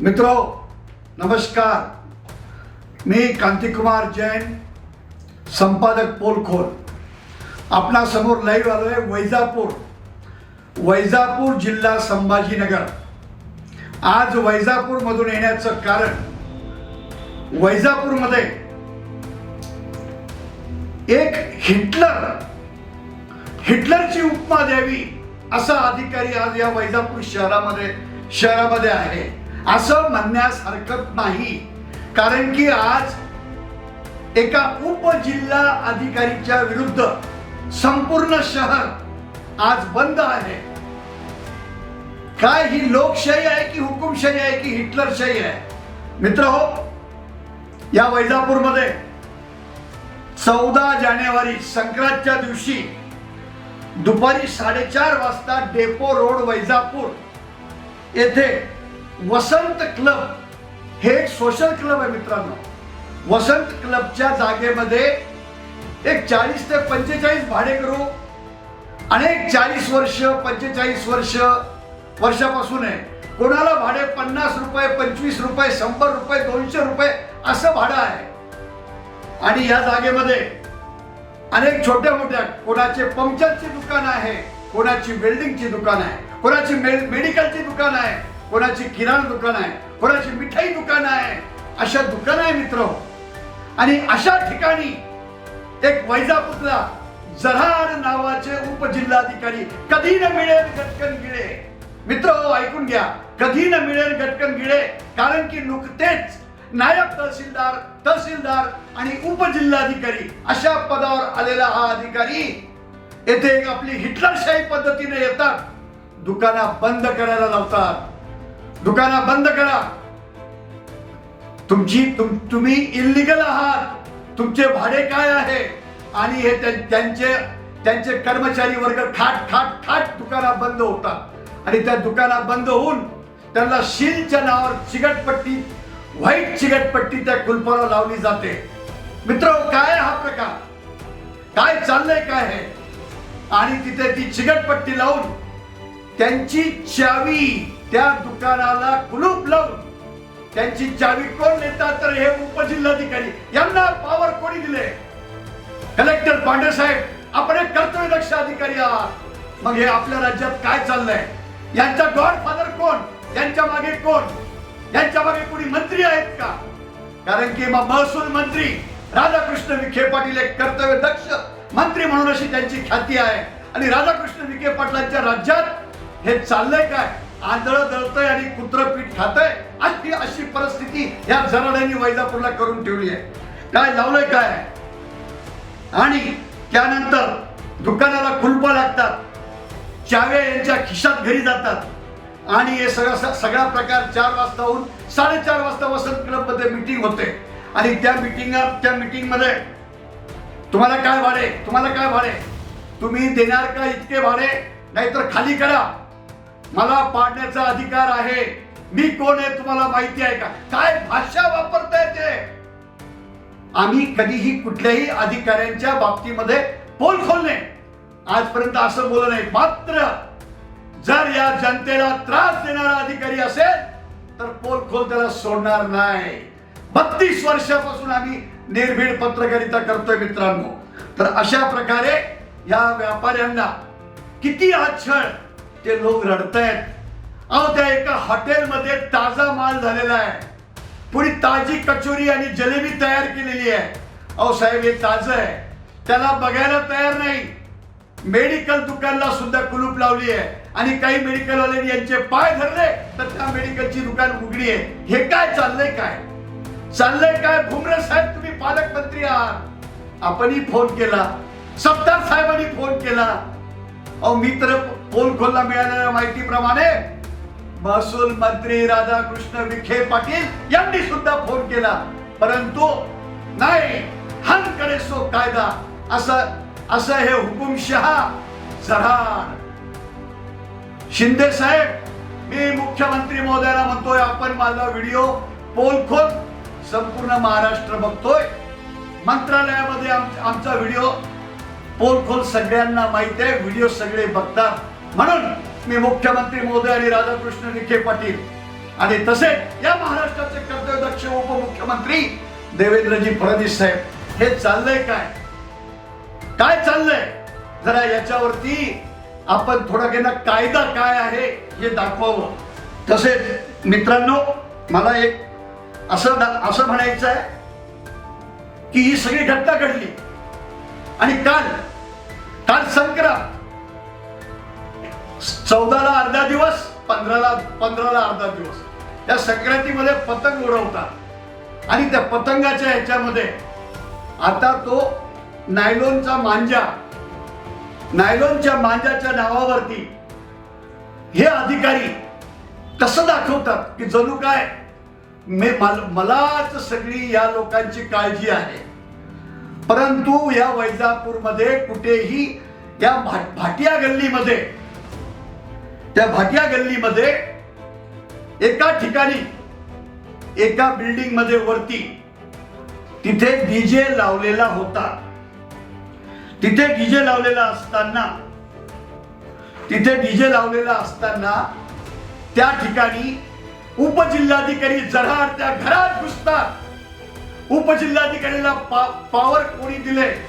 मित्रो नमस्कार। मी कांतिकुमार जैन संपादक पोलखोल। आपणासमोर लाईव्ह आलो आहे वैजापूर। वैजापूर जिल्हा संभाजीनगर। आज वैजापूरमधून येण्याचं कारण वैजापूरमध्ये एक हिटलर हिटलरची उपमा द्यावी असा अधिकारी आज या वैजापूर शहरामध्ये शहरामध्ये आहे. असं म्हणण्यास हरकत नाही. कारण की आज एका उपजिल्हा अधिकारीच्या विरुद्ध संपूर्ण शहर आज बंद आहे. काय ही लोकशाही आहे की हुकुमशाही आहे की हिटलरशाही आहे? मित्र हो या वैजापूरमध्ये चौदा जानेवारी संक्रांतच्या दिवशी दुपारी साडेचार वाजता डेपो रोड वैजापूर येथे वसंत क्लब हे एक सोशल क्लब आहे मित्रांनो. वसंत क्लबच्या जागेमध्ये एक चाळीस ते पंचेचाळीस भाडेकरू अनेक चाळीस वर्ष पंचेचाळीस वर्ष वर्षापासून आहे. कोणाला भाडे पन्नास रुपये पंचवीस रुपये शंभर रुपये दोनशे रुपये असं भाडं आहे. आणि या जागेमध्ये अनेक छोट्या मोठ्या कोणाचे पंक्चरची दुकान आहे कोणाची वेल्डिंगची दुकान आहे कोणाची मेडिकलची दुकान आहे कोणाची किराणा दुकान आहे कोणाची मिठाई दुकान आहे अशा दुकान आहे मित्र. आणि अशा ठिकाणी एक वैजापूरला जराड नावाचे उपजिल्हाधिकारी कधी न मिळेल गटकन गिळे? मित्र हो, ऐकून घ्या. कधी न मिळेल गटकन गिळे? कारण की नुकतेच नायब तहसीलदार तहसीलदार आणि उपजिल्हाधिकारी अशा पदावर आलेला हा अधिकारी येथे आपली हिटलरशाही पद्धतीने येतात. दुकाना बंद करायला लावतात. दुकाना बंद करा. तुमची तुम तुम्ही इल्लिगल आहात. तुमचे भाडे काय आहे? आणि हे त्यांचे त्यांचे कर्मचारी वर्ग खाट खाट खाट दुकाना बंद होतात. आणि त्या दुकाना बंद होऊन त्यांना शीलच्या नावावर चिकटपट्टी व्हाईट चिकटपट्टी त्या कुलपाला लावली जाते. मित्र काय हा प्रकार? काय चाललंय काय हे? आणि तिथे ती चिकटपट्टी लावून त्यांची चावी त्या दुकानाला कुलूप लावून त्यांची चावी कोण नेतात तर हे उपजिल्हाधिकारी यांना पॉवर कोणी दिले? कलेक्टर पांडे साहेब आपण एक कर्तव्यदक्ष अधिकारी आहात. मग हे आपल्या राज्यात काय चाललंय? यांचा गॉडफादर कोण? यांच्या मागे कोण? यांच्या मागे कोणी मंत्री आहेत का? कारण की मग महसूल मंत्री राधाकृष्ण विखे पाटील एक कर्तव्यदक्ष मंत्री म्हणून अशी त्यांची ख्याती आहे. आणि राधाकृष्ण विखे पाटलांच्या राज्यात हे चाललंय काय? आंधळ दळतय आणि कुत्र पीठ खातय. अशी अशी परिस्थिती या जनाड्यांनी वैजापूरला करून ठेवली आहे. काय लावलंय काय? आणि त्यानंतर दुकानाला कुलप लागतात. चाव्या यांच्या खिशात घरी जातात. आणि हे सगळं सगळा प्रकार चार वाजता होऊन साडेचार वाजता वसंत क्लबमध्ये मीटिंग होते. आणि त्या मीटिंग त्या मिटिंगमध्ये तुम्हाला काय भाडे? तुम्हाला काय भाडे? तुम्ही देणार का इतके भाडे? नाहीतर खाली करा. मला पाडण्याचा अधिकार आहे. मी कोण आहे तुम्हाला माहिती आहे का? काय भाषा वापरताय ते? आम्ही कधीही कुठल्याही अधिकाऱ्यांच्या बाबतीमध्ये पोल खोलणे. आजपर्यंत असं बोललं नाही. मात्र जर या जनतेला त्रास देणारा अधिकारी असेल तर पोल खोल त्याला सोडणार नाही. बत्तीस वर्षापासून आम्ही निर्भीड पत्रकारिता करतोय मित्रांनो. तर अशा प्रकारे या व्यापाऱ्यांना किती छळ ते लोक रडतायत. अहो त्या एका हॉटेलमध्ये ताजा माल झालेला आहे. पुरी ताजी कचोरी आणि जलेबी तयार केलेली आहे. अहो साहेब हे ताजं आहे. त्याला बघायला तयार नाही. मेडिकल दुकानला सुद्धा कुलूप लावली आहे. आणि काही मेडिकलवाल्यांनी यांचे पाय धरले तर त्या मेडिकलची दुकान उघडी आहे. हे काय चाललंय काय? चाललंय काय? भुमरे साहेब तुम्ही पालकमंत्री आहात. आपणही फोन केला. सत्तार साहेबांनी फोन केला. अहो मी तर पोलखोलला मिळालेल्या माहितीप्रमाणे महसूल मंत्री राधाकृष्ण विखे पाटील यांनी सुद्धा फोन केला. परंतु नाही हनकडे सो कायदा. असं असं हे हुकुमशहा जराड शिंदे साहेब मी मुख्यमंत्री महोदयाला म्हणतोय आपण माझा व्हिडिओ पोलखोल संपूर्ण महाराष्ट्र बघतोय. मंत्रालयामध्ये आमचा व्हिडिओ पोलखोल सगळ्यांना माहिती आहे व्हिडिओ सगळे बघतात. म्हणून मी मुख्यमंत्री मोदी आणि राधाकृष्ण विखे पाटील आणि तसेच या महाराष्ट्राचे कर्तव्यदक्ष उपमुख्यमंत्री देवेंद्रजी फडणवीस साहेब हे चाललंय काय? काय चाललंय? जरा याच्यावरती आपण थोडा घेणं कायदा काय आहे हे दाखवावं. तसेच मित्रांनो मला एक असं असं म्हणायचं आहे की ही सगळी घटना घडली आणि काल काल संक्रांत चौदाला अर्धा दिवस पंधराला पंधराला अर्धा दिवस. या संक्रांतीमध्ये पतंग उडवतात. आणि त्या पतंगाच्या ह्याच्यामध्ये आता तो नायलॉनचा मांजा नायलॉनच्या मांजाच्या नावावरती हे अधिकारी कसं दाखवतात की जणू काय? मे मलाच सगळी या लोकांची काळजी आहे. परंतु या वैजापूरमध्ये कुठेही या भाट भाटिया गल्लीमध्ये त्या भाटिया गल्लीमध्ये एका ठिकाणी एका बिल्डिंगमध्ये वरती तिथे डीजे लावलेला होता. तिथे डीजे लावलेला असताना तिथे डीजे लावलेला असताना त्या ठिकाणी उपजिल्हाधिकारी जरार त्या घरात घुसतात. उपजिल्हाधिकारीला पा- पावर कोणी दिले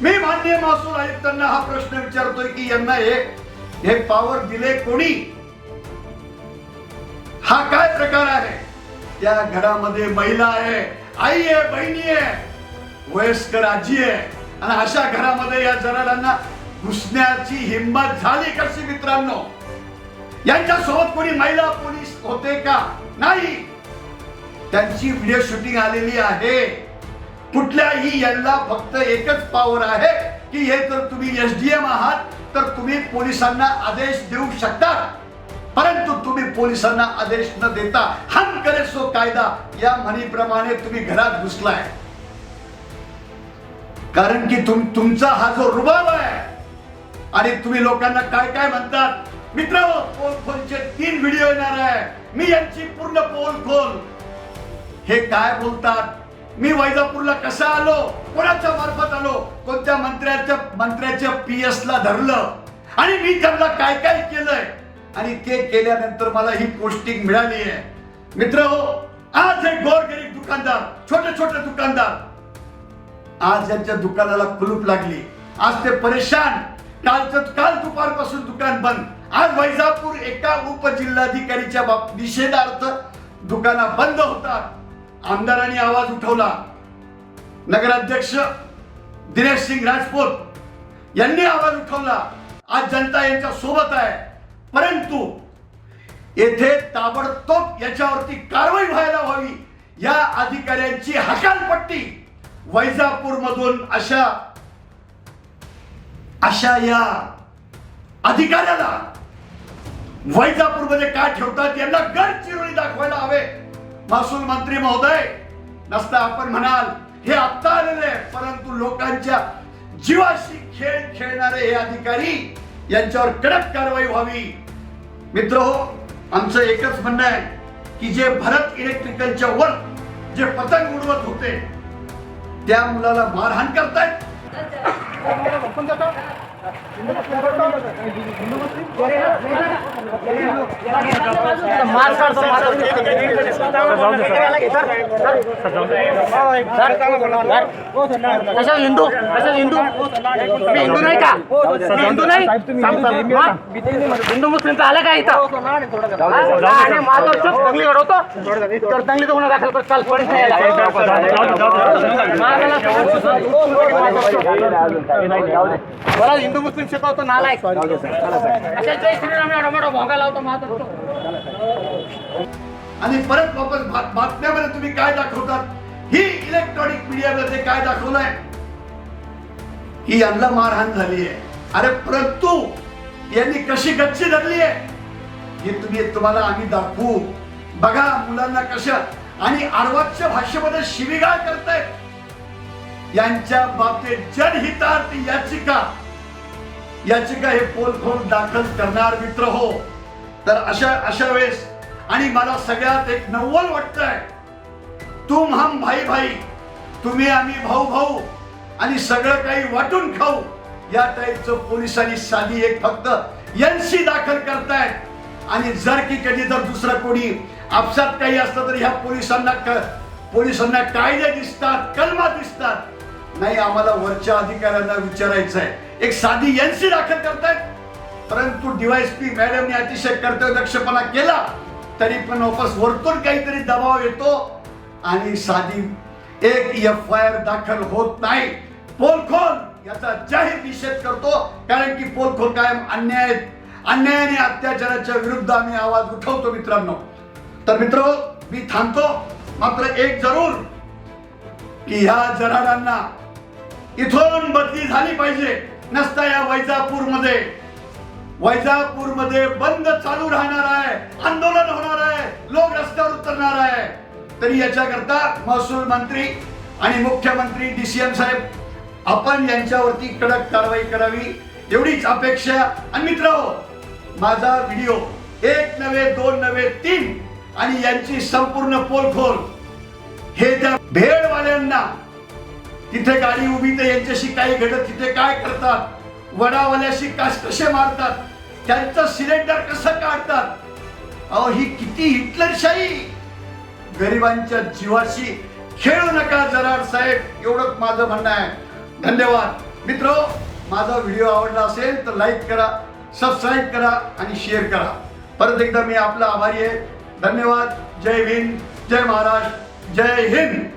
मी मान्य महसूल आयुक्तांना हा प्रश्न विचारतोय की यांना हे हे पावर दिले कोणी? हा काय प्रकार आहे? त्या घरामध्ये महिला आहे आई आहे बहिणी आहे वयस्कर आजी आहे. आणि अशा घरामध्ये या जरारांना घुसण्याची हिंमत झाली कशी मित्रांनो? यांच्या सोबत कोणी महिला पोलीस होते का? नाही. त्यांची व्हिडिओ शूटिंग आलेली आहे. कुठल्याही यांना फक्त एकच पावर आहे की हे तर तुम्ही एसडीएम आहात तर तुम्ही पोलिसांना आदेश देऊ शकता. परंतु तुम्ही पोलिसांना आदेश न देता हम करेसो कायदा. या म्हणीप्रमाणे तुम्ही घरात घुसलाय. कारण की तुम तुमचा हा जो रुबाब आहे आणि तुम्ही लोकांना काय काय म्हणतात? मित्र पोल खोलचे तीन व्हिडिओ येणार आहे. मी यांची पूर्ण पोल खोल. हे काय बोलतात? मी वैजापूरला कसा आलो? कोणाच्या मार्फत आलो? कोणत्या मंत्र्याच्या मंत्र्याच्या पीएस ला धरलं? आणि मी त्यांना काय काय केलंय? आणि ते केल्यानंतर मला ही पोस्टिंग मिळाली आहे. मित्र हो, आज एक गोरगरीब दुकानदार छोटे छोटे दुकानदार आज यांच्या दुकानाला कुलूप लागली. आज ते परेशान. कालचं काल दुपारपासून दुकान बंद. आज वैजापूर एका उपजिल्हाधिकारीच्या बाब निषेधार्थ दुकाना बंद होतात. आमदारांनी आवाज उठवला. नगराध्यक्ष दिनेश सिंग राजपूत यांनी आवाज उठवला. आज जनता यांच्या सोबत आहे. परंतु येथे ताबडतोब याच्यावरती कारवाई व्हायला हवी. या अधिकाऱ्यांची हकालपट्टी वैजापूर मधून अशा अशा या अधिकाऱ्याला वैजापूरमध्ये काय ठेवतात? यांना गडचिरोली दाखवायला हवे. महसूल मंत्री महोदय नसता आपण म्हणाल हे आत्ता आलेले परंतु लोकांच्या जीवाशी खेळ खेळणारे हे अधिकारी यांच्यावर कडक कारवाई व्हावी. मित्र हो आमचं एकच म्हणणं आहे की जे भरत इलेक्ट्रिकलच्या वर जे पतंग उडवत होते त्या मुलाला मारहाण करतायत. कशा हिंदू कशा हिंदू मी हिंदू नाही का मी हिंदू नाही हिंदू मुस्लिम आलं का इथं आणि माझं चूक चांगली घडवतो तर चांगली गुन्हा दाखल कर काल पोलीस नाही यायला. मला हिंदू मुस्लिम शिकवतो नालायक. भोंगा लावतो आणि परत वापस बातम्यामध्ये तुम्ही काय दाखवतात? ही इलेक्ट्रॉनिक मीडियामध्ये काय दाखवलंय? ही यांना मारहाण झाली आहे अरे परंतु यांनी कशी गच्ची धरली आहे? हे तुम्ही तुम्हाला आम्ही दाखवू. बघा मुलांना कशा आणि आडवाच्या भाषेमध्ये शिवीगाळ करतायत. यांच्या बाबतीत जनहितार्थ याचिका याचिका हे पोलखोल दाखल करणार मित्र हो. तर अशा अशा वेळेस आणि मला सगळ्यात एक नव्वल वाटतंय तुम हम भाई भाई तुम्ही आम्ही भाऊ भाऊ आणि सगळं काही वाटून खाऊ या टाईपचं पोलिसांनी साधी एक फक्त एनसी दाखल करतायत. आणि जर की कधी जर दुसरं कोणी आपसात काही असलं तर ह्या पोलिसांना क- पोलिसांना कायदे दिसतात कलमा दिसतात. नाही आम्हाला वरच्या अधिकाऱ्यांना विचारायचं आहे एक साधी एनसी दाखल करतायत. परंतु डीवायसपी मॅडमने अतिशय कर्तव्यदक्षपणा केला तरी पण वापस वरतून काहीतरी दबाव येतो आणि साधी एक एफ आय आर दाखल होत नाही. पोलखोल याचा जाहीर निषेध करतो कारण की पोलखोल कायम अन्याय अन्याय आणि अत्याचाराच्या विरुद्ध आम्ही आवाज उठवतो मित्रांनो. तर मित्र मी थांबतो. मात्र एक जरूर की ह्या जराडांना इथून बदली झाली पाहिजे. नसता या वैजापूरमध्ये वैजापूरमध्ये बंद चालू राहणार आहे आंदोलन होणार आहे लोक रस्त्यावर उतरणार आहे. तरी याच्याकरता महसूल मंत्री आणि मुख्यमंत्री डीसीएम साहेब आपण यांच्यावरती कडक कारवाई करावी एवढीच अपेक्षा. आणि मित्र हो, माझा व्हिडिओ एक नव्हे दोन नव्हे तीन आणि यांची संपूर्ण पोलखोल. हे त्या भेडवाल्यांना तिथे गाडी उभी तर यांच्याशी काही घडत तिथे काय करतात? वडावाल्याशी कस कसे मारतात? त्यांचं सिलेंडर कसं काढतात? अहो ही किती हिटलरशाही! गरिबांच्या जीवाशी खेळू नका जरार साहेब एवढंच माझं म्हणणं आहे. धन्यवाद. मित्र माझा व्हिडिओ आवडला असेल तर लाईक करा सबस्क्राईब करा आणि शेअर करा. परत एकदा मी आपला आभारी आहे. धन्यवाद. जय हिंद. जय महाराष्ट्र. जय हिंद.